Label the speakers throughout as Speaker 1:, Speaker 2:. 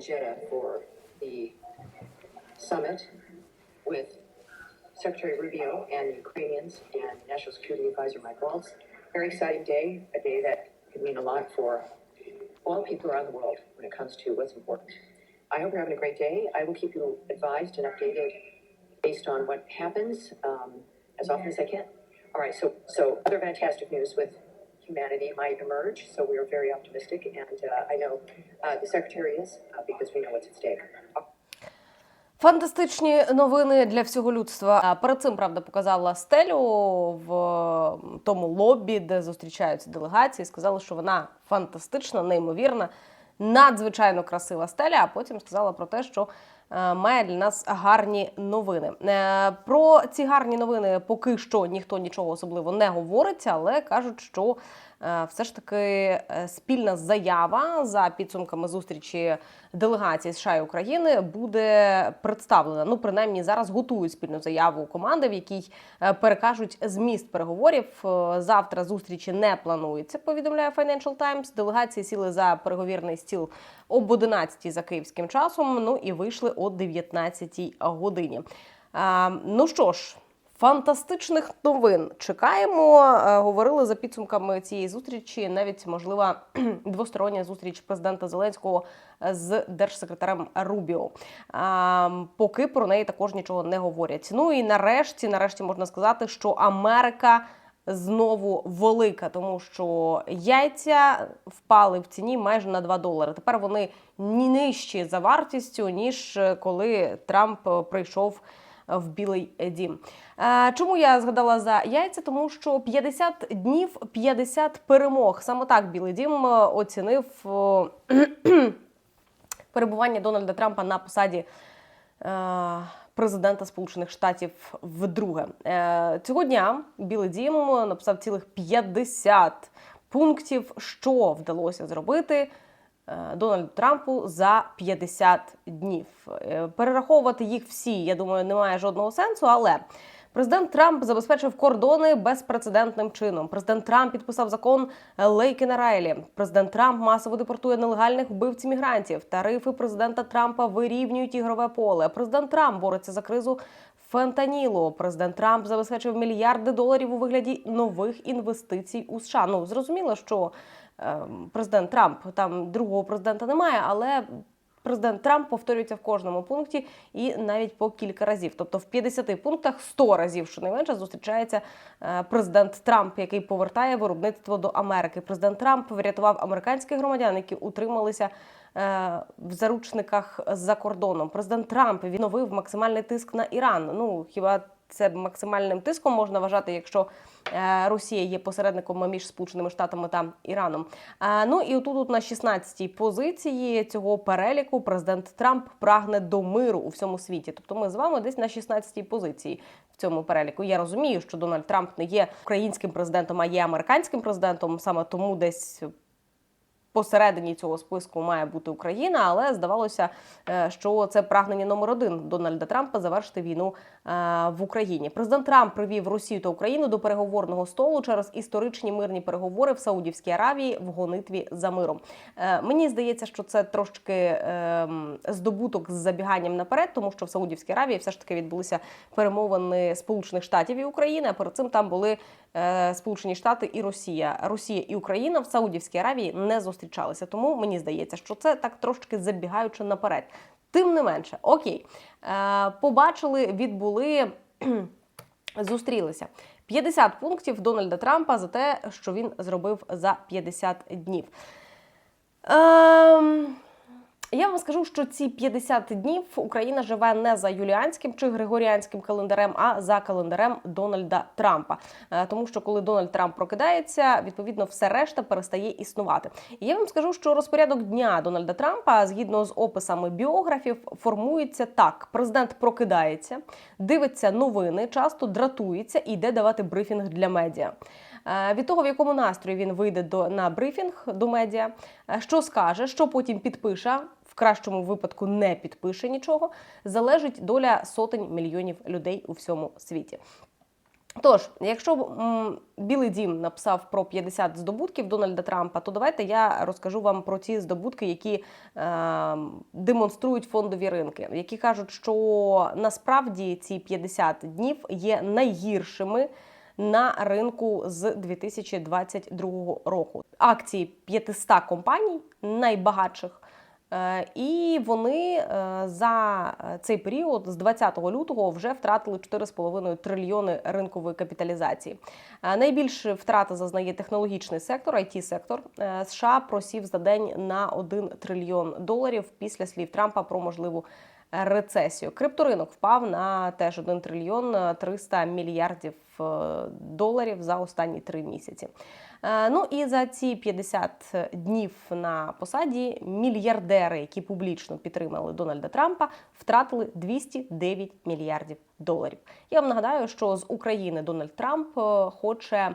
Speaker 1: Jeddah for the summit with Secretary Rubio and Ukrainians and National Security Advisor Mike Waltz. Very exciting day, a day that could mean a lot for all people around the world when it comes to what's important. I hope you're having a great day. I will keep you advised and updated based on what happens um, as often as I can. All right, so so other fantastic news with humanity might emerge. So we are very optimistic, and uh, I know uh, the secretary is uh, because we know what's at stake.
Speaker 2: Фантастичні новини для всього людства. Перед цим правда показала стелю в тому лобі, де зустрічаються делегації. Сказала, що вона фантастична, неймовірна, надзвичайно красива стеля. А потім сказала про те, що має для нас гарні новини. Е, Про ці гарні новини поки що ніхто нічого особливо не говорить, але кажуть, що е, все ж таки е, спільна заява за підсумками зустрічі делегації США і України буде представлена. Ну, принаймні, зараз готують спільну заяву команди, в якій е, перекажуть зміст переговорів. Е, Завтра зустрічі не планується. Повідомляє Financial Times. Делегації сіли за переговірний стіл об 11 за київським часом. Ну і вийшли о 19 годині. Ну що ж. Фантастичних новин чекаємо. Говорили за підсумками цієї зустрічі. Навіть можлива двостороння зустріч президента Зеленського з держсекретарем Рубіо. Поки про неї також нічого не говорять. Ну і нарешті, нарешті можна сказати, що Америка. Знову велика, тому що яйця впали в ціні майже на 2 долари. Тепер вони ні нижчі за вартістю, ніж е, коли Трамп е, прийшов в Білий Дім. Е, Чому я згадала за яйця? Тому що 50 днів 50 перемог. Саме так Білий Дім е, оцінив е, перебування Дональда Трампа на посаді. Президента Сполучених Штатів вдруге Е, цього дня Білий Дім написав цілих 50 пунктів, що вдалося зробити е, Дональду Трампу за 50 днів. Е, Перераховувати їх всі, я думаю, немає жодного сенсу, але. Президент Трамп забезпечив кордони безпрецедентним чином. Президент Трамп підписав закон Лейкена Райлі. Президент Трамп масово депортує нелегальних вбивців мігрантів. Тарифи президента Трампа вирівнюють ігрове поле. Президент Трамп бореться за кризу фентанілу. Президент Трамп забезпечив мільярди доларів у вигляді нових інвестицій у США. Ну зрозуміло, що е, президент Трамп там другого президента немає, але Президент Трамп повторюється в кожному пункті і навіть по кілька разів. Тобто в 50 пунктах 100 разів щонайменше зустрічається е, президент Трамп, який повертає виробництво до Америки. Президент Трамп врятував американських громадян, які утрималися е, в заручниках за кордоном. Президент Трамп відновив максимальний тиск на Іран. Ну хіба це максимальним тиском можна вважати, якщо е, Росія є посередником між Сполученими Штатами та Іраном. Е, Ну і отут, от на 16-й позиції цього переліку президент Трамп прагне до миру у всьому світі. Тобто ми з вами десь на 16-й позиції в цьому переліку. Я розумію, що Дональд Трамп не є українським президентом, а є американським президентом. Саме тому десь посередині цього списку має бути Україна, але здавалося, е, що це прагнення номер один Дональда Трампа завершити війну е, в Україні. Президент Трамп привів Росію та Україну до переговорного столу через історичні мирні переговори в Саудівській Аравії в гонитві за миром. Е, Мені здається, що це трошки ем, здобуток з забіганням наперед, тому що в Саудівській Аравії все ж таки відбулися перемовини Сполучених Штатів і України. А перед цим там були Сполучені Штати і Росія. Росія і Україна в Саудівській Аравії не зустрічалися. Тому мені здається, що це так трошки забігаючи наперед. Тим не менше, окей, е, побачили, відбули, зустрілися. 50 пунктів Дональда Трампа за те, що він зробив за 50 днів. Ем, я вам скажу, що ці 50 днів Україна живе не за юліанським чи григоріанським календарем, а за календарем Дональда Трампа. Е, Тому що коли Дональд Трамп прокидається, відповідно все решта перестає існувати. І я вам скажу, що розпорядок дня Дональда Трампа, згідно з описами біографів, формується так: президент прокидається, дивиться новини, часто дратується і йде давати брифінг для медіа. Е, Від того, в якому настрої він вийде до на брифінг до медіа, е, що скаже, що потім підпише. Кращому випадку не підпише нічого, залежить доля сотень мільйонів людей у всьому світі. Тож, якщо м, Білий Дім написав про 50 здобутків Дональда Трампа, то давайте я розкажу вам про ті здобутки, які е, демонструють фондові ринки, які кажуть, що насправді ці 50 днів є найгіршими. На ринку з 2022 року акції 500 компаній найбагатших І вони е, за цей період з 20 лютого вже втратили 4,5 трильйони ринкової капіталізації. Е, Найбільше втрати зазнає технологічний сектор, it сектор Е, США просів за день на 1 трильйон доларів після слів Трампа про можливу рецесію. Крипторинок впав на теж 1 трильйон е, 300 мільярдів е, доларів за останні три місяці. Е, Ну і за ці 50 днів на посаді мільярдери, які публічно підтримали Дональда Трампа, втратили 209 мільярдів доларів. Я вам нагадаю, що з України Дональд Трамп е, хоче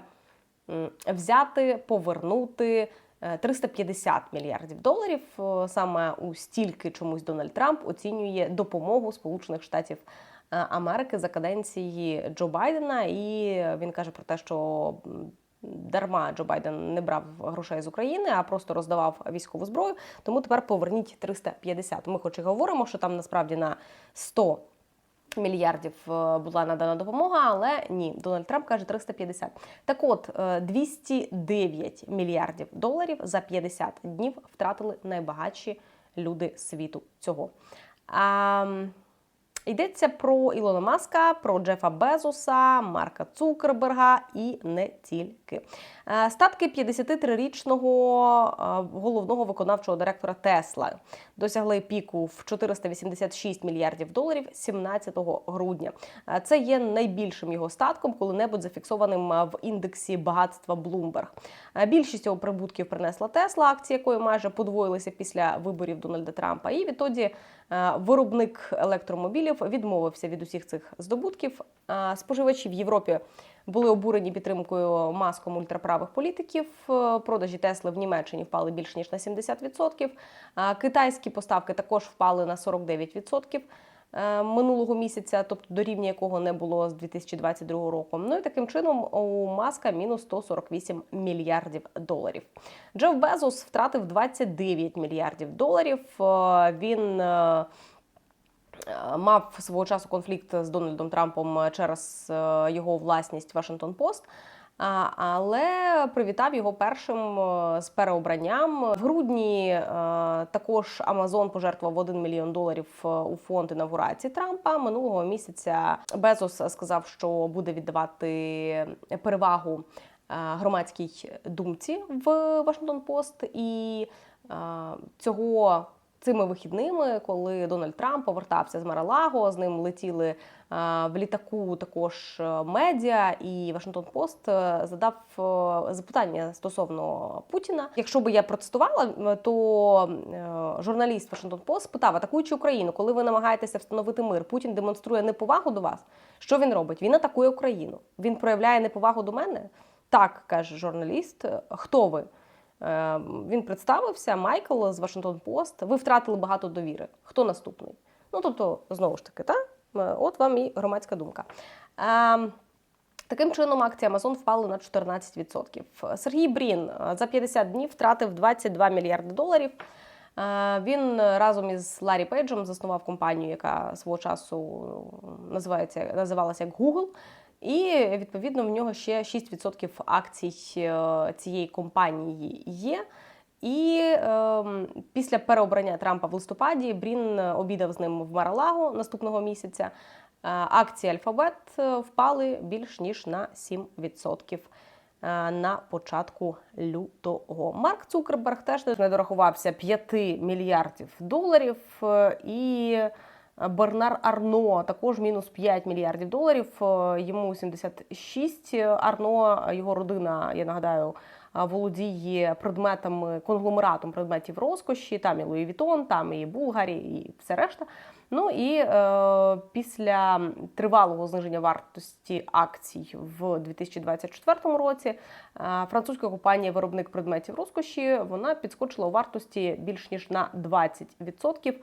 Speaker 2: взяти, повернути. е, 350 мільярдів доларів Е, саме у стільки чомусь Дональд Трамп оцінює допомогу Сполучених Штатів е, Америки за каденції Джо Байдена, і він каже про те, що дарма Джо Байден не брав грошей з України, а просто роздавав військову зброю. Тому тепер поверніть 350. Ми хоч і говоримо, що там насправді на 100 мільярдів е, була надана допомога, але ні, Дональд Трамп каже 350. Так от, е, 209 мільярдів доларів за 50 днів втратили найбагатші люди світу цього. А, Йдеться про Ілона Маска, про Джефа Безоса, Марка Цукерберга і не тільки. Е, Статки 53-річного е, головного виконавчого директора Тесла досягли піку в 486 мільярдів доларів 17 грудня. Е, Це є найбільшим його статком, коли-небудь зафіксованим в індексі багатства Bloomberg. Більшість його прибутків принесла Тесла, акції якої майже подвоїлися після виборів Дональда Трампа. І відтоді виробник електромобілів відмовився від усіх цих здобутків. Споживачі в Європі були обурені підтримкою маском ультраправих політиків. Е, Продажі Тесли в Німеччині впали більш ніж на 70%. Е, Китайські поставки також впали на 49% е, минулого місяця, тобто до рівня якого не було з 2022 року. Ну і таким чином у Маска мінус 148 мільярдів доларів. Джеф Безос втратив 29 мільярдів доларів. Е, Він мав свого часу конфлікт з Дональдом Трампом через е, його власність Вашингтон Пост. Але привітав його першим е, з переобранням. В грудні е, також Амазон пожертвував 1 мільйон доларів у фонд інавгурації Трампа. Минулого місяця Безос сказав, що буде віддавати перевагу громадській думці в Вашингтон Пост, і цього цими вихідними, коли Дональд Трамп повертався з Маралаго, з ним летіли е, в літаку також е, медіа, і Вашингтон Пост е, задав запитання стосовно Путіна. Якщо би я протестувала, то журналіст Вашингтон Пост спитав, атакуючи Україну, коли ви намагаєтеся встановити мир, Путін демонструє неповагу до вас. Що він робить? Він атакує Україну. Він проявляє неповагу до мене. Так каже журналіст. Хто ви? Е, Він представився Майкл з Вашингтон Пост. Ви втратили багато довіри. Хто наступний? Ну тобто, знову ж таки, та Е, от вам і громадська думка. Е, Таким чином, акції Amazon впали на 14%. Сергій Брін за 50 днів втратив 22 мільярди доларів. Він разом із Ларі Пейджем заснував компанію, яка свого часу називається називалася як Google. І відповідно в нього ще 6% акцій е, цієї компанії є. І е, після переобрання Трампа в листопаді Брін обідав з ним в Маралаго наступного місяця. Е, Акції Альфабет е, впали більш ніж на 7% е, на початку лютого. Марк Цукерберг теж не дорахувався 5 мільярдів доларів. е, І Бернар Арно також мінус 5 мільярдів доларів. е, Йому 76 Арно, його родина, я нагадаю, володіє предметами конгломератом предметів розкоші. Там і Луї Вітон, там і Булгарі, і все решта. Ну і е, після тривалого зниження вартості акцій в 2024 році е, французька компанія виробник предметів розкоші вона підскочила у вартості більш ніж на 20%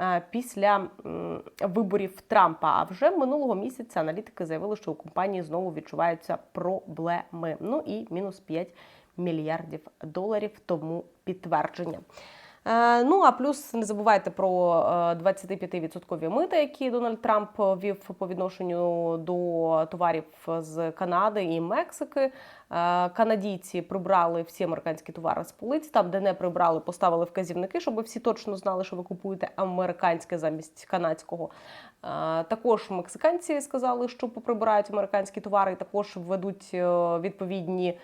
Speaker 2: е, після м, виборів Трампа. А вже минулого місяця аналітики заявили, що у компанії знову відчуваються проблеми. Ну і мінус 5 мільярдів доларів тому підтвердження. Е, Ну а плюс не забувайте про е, 25% мита, які Дональд Трамп ввів по відношенню до товарів з Канади і Мексики. Е, Канадійці прибрали всі американські товари з полиць. Там, де не прибрали, поставили вказівники, щоб всі точно знали, що ви купуєте американське замість канадського. Також мексиканці сказали, що поприбирають американські товари, і також введуть відповідні.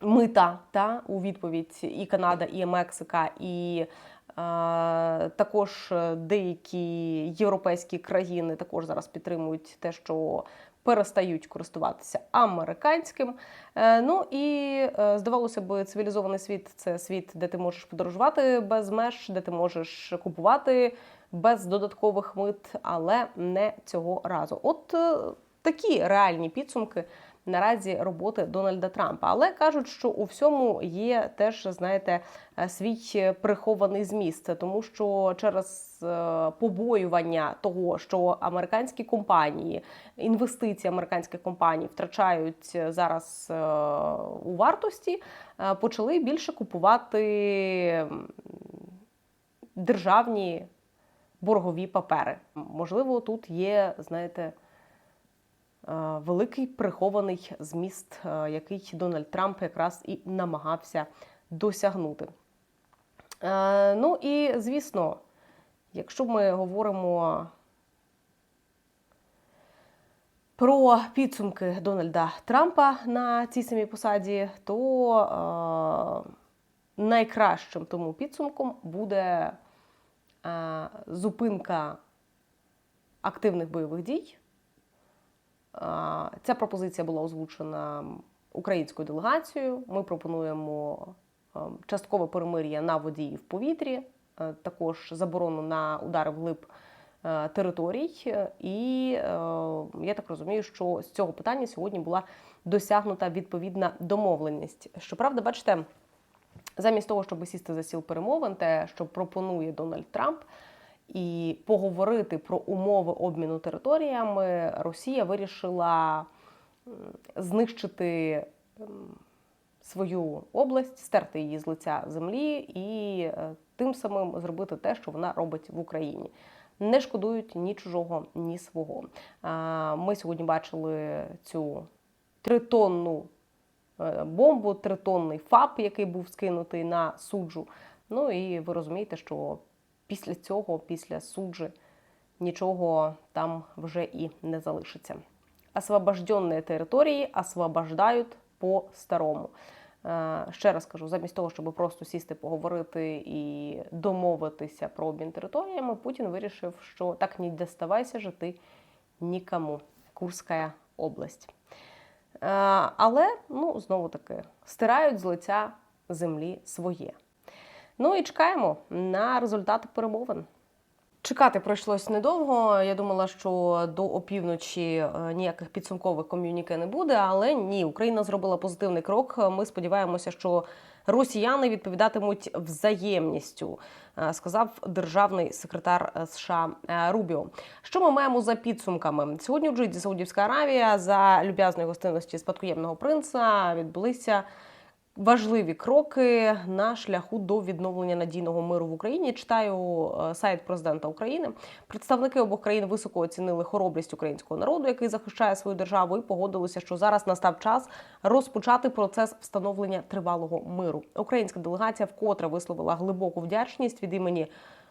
Speaker 2: Мита та у відповідь і Канада, і Мексика, і е, також деякі європейські країни також зараз підтримують те, що перестають користуватися американським. Е, ну і е, здавалося б, цивілізований світ це світ, де ти можеш подорожувати без меж, де ти можеш купувати без додаткових мит, але не цього разу. От е, такі реальні підсумки наразі роботи Дональда Трампа. Але кажуть, що у всьому є теж, знаєте, е, свій прихований зміст, тому що через е, побоювання того, що американські компанії, інвестиції американських компаній втрачають зараз е, у вартості, почали більше купувати державні боргові папери. Можливо, тут є, знаєте, великий прихований зміст, е, який Дональд Трамп якраз і намагався досягнути. Е, Ну і звісно, якщо ми говоримо про підсумки Дональда Трампа на цій самій посаді, то е, найкращим тому підсумком буде е, зупинка активних бойових дій. Е, Ця пропозиція була озвучена українською делегацією. Ми пропонуємо е, часткове перемир'я на воді і в повітрі, е, також заборону на удари вглиб територій. І я так розумію, що з цього питання сьогодні була досягнута відповідна домовленість. Щоправда, бачите, замість того, щоб сісти за стіл перемовин, те, що пропонує Дональд Трамп, і поговорити про умови обміну територіями, Росія вирішила знищити свою область, стерти її з лиця землі і е, тим самим зробити те, що вона робить в Україні. Не шкодують ні чужого, ні свого. Ми сьогодні бачили цю тритонну е, бомбу, тритонний ФАП, який був скинутий на суджу. Ну і ви розумієте, що після цього, після суджі, нічого там вже і не залишиться. Освобожденні території освобождають по-старому. Е, Ще раз кажу, замість того, щоб просто сісти, поговорити і домовитися про обмін територіями, Путін вирішив, що так не доставайся жити нікому. Курська область. Е, Але ну знову таки стирають з лиця землі своє. Ну і чекаємо на результати перемовин. Чекати пройшлось недовго. Я думала, що до опівночі е, ніяких підсумкових ком'юніке не буде, але ні, Україна зробила позитивний крок. Ми сподіваємося, що росіяни відповідатимуть взаємністю, е, сказав державний секретар е, США Рубіо. Що ми маємо за підсумками? Сьогодні в Джиді Саудівська Аравія за люб'язної гостинності спадкоємного принца відбулися важливі кроки на шляху до відновлення надійного миру в Україні. Читаю е, сайт президента України. Представники обох країн високо оцінили хоробрість українського народу, який захищає свою державу, і погодилися, що зараз настав час розпочати процес встановлення тривалого миру. Українська делегація вкотре висловила глибоку вдячність від імені.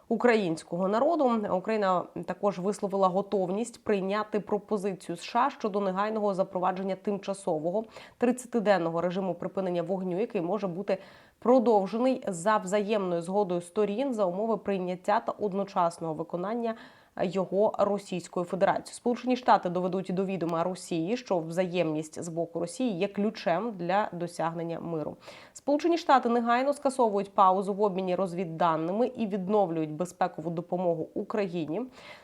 Speaker 2: Українського народу. Україна також висловила готовність прийняти пропозицію США щодо негайного запровадження тимчасового 30-денного режиму припинення вогню, який може бути продовжений за взаємною згодою сторін за умови прийняття та одночасного виконання його Російською Федерацією. Сполучені Штати доведуть до відома Росії, що взаємність з боку Росії є ключем для досягнення миру. Сполучені Штати негайно скасовують паузу в обміні розвідданими і відновлюють безпекову допомогу Україні.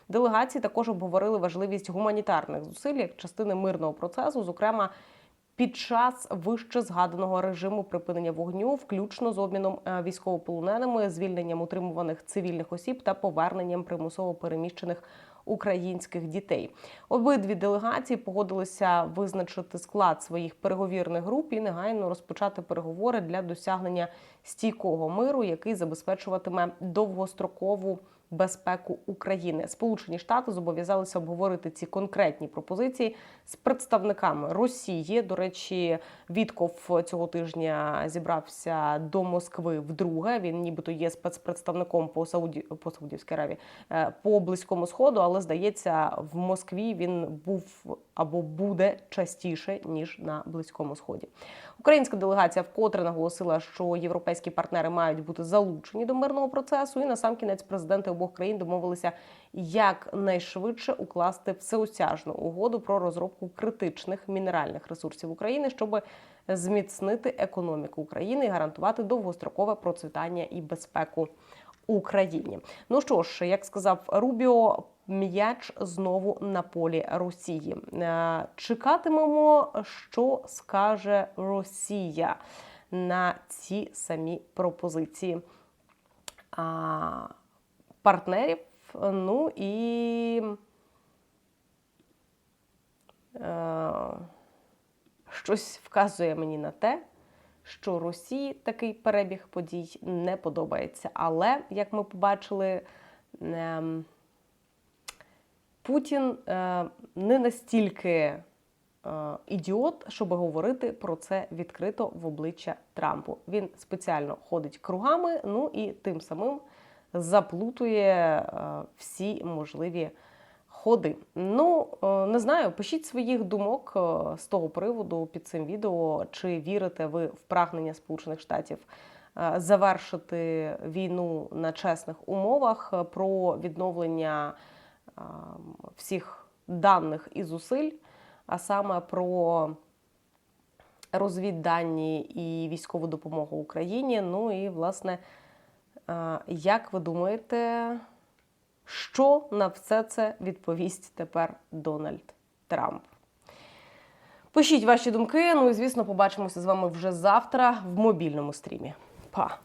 Speaker 2: Делегації також обговорили важливість гуманітарних зусиль як частини мирного процесу, зокрема. Під час вище згаданого режиму припинення вогню, включно з обміном е, військовополоненими, звільненням утримуваних цивільних осіб та поверненням примусово переміщених українських дітей. Обидві делегації погодилися визначити склад своїх переговірних груп і негайно розпочати переговори для досягнення стійкого миру, який забезпечуватиме довгострокову безпеку України. Сполучені Штати зобов'язалися обговорити ці конкретні пропозиції з представниками Росії. До речі, Вітков цього тижня зібрався до Москви вдруге. Він нібито є спецпредставником по Сауді по Саудівській Аравії е, по близькому сходу, але здається, в Москві він був або буде частіше ніж на близькому сході. Українська делегація вкотре наголосила, що європейські партнери мають бути залучені до мирного процесу. І на сам кінець президенти обох країн домовилися якнайшвидше укласти всеосяжну угоду про розробку критичних мінеральних ресурсів України, щоб зміцнити економіку України і гарантувати довгострокове процвітання і безпеку Україні. Ну що ж, як сказав Рубіо, м'яч знову на полі Росії. Е, Чекатимемо, що скаже Росія на ці самі пропозиції партнерів. Ну і е, щось вказує мені на те, що Росії такий перебіг подій не подобається. Але, як ми побачили, ем, Путін е, не настільки е, ідіот, щоб говорити про це відкрито в обличчя Трампу. Він спеціально ходить кругами, ну і тим самим заплутує е, всі можливі ходи. Ну, не знаю, пишіть своїх думок з того приводу під цим відео, чи вірите ви в прагнення Сполучених Штатів завершити війну на чесних умовах, про відновлення всіх даних і зусиль, а саме про розвіддані і військову допомогу Україні. Ну і власне, як ви думаєте, що на все це відповість тепер Дональд Трамп? Пишіть ваші думки. Ну і звісно, побачимося з вами вже завтра в мобільному стрімі. Па!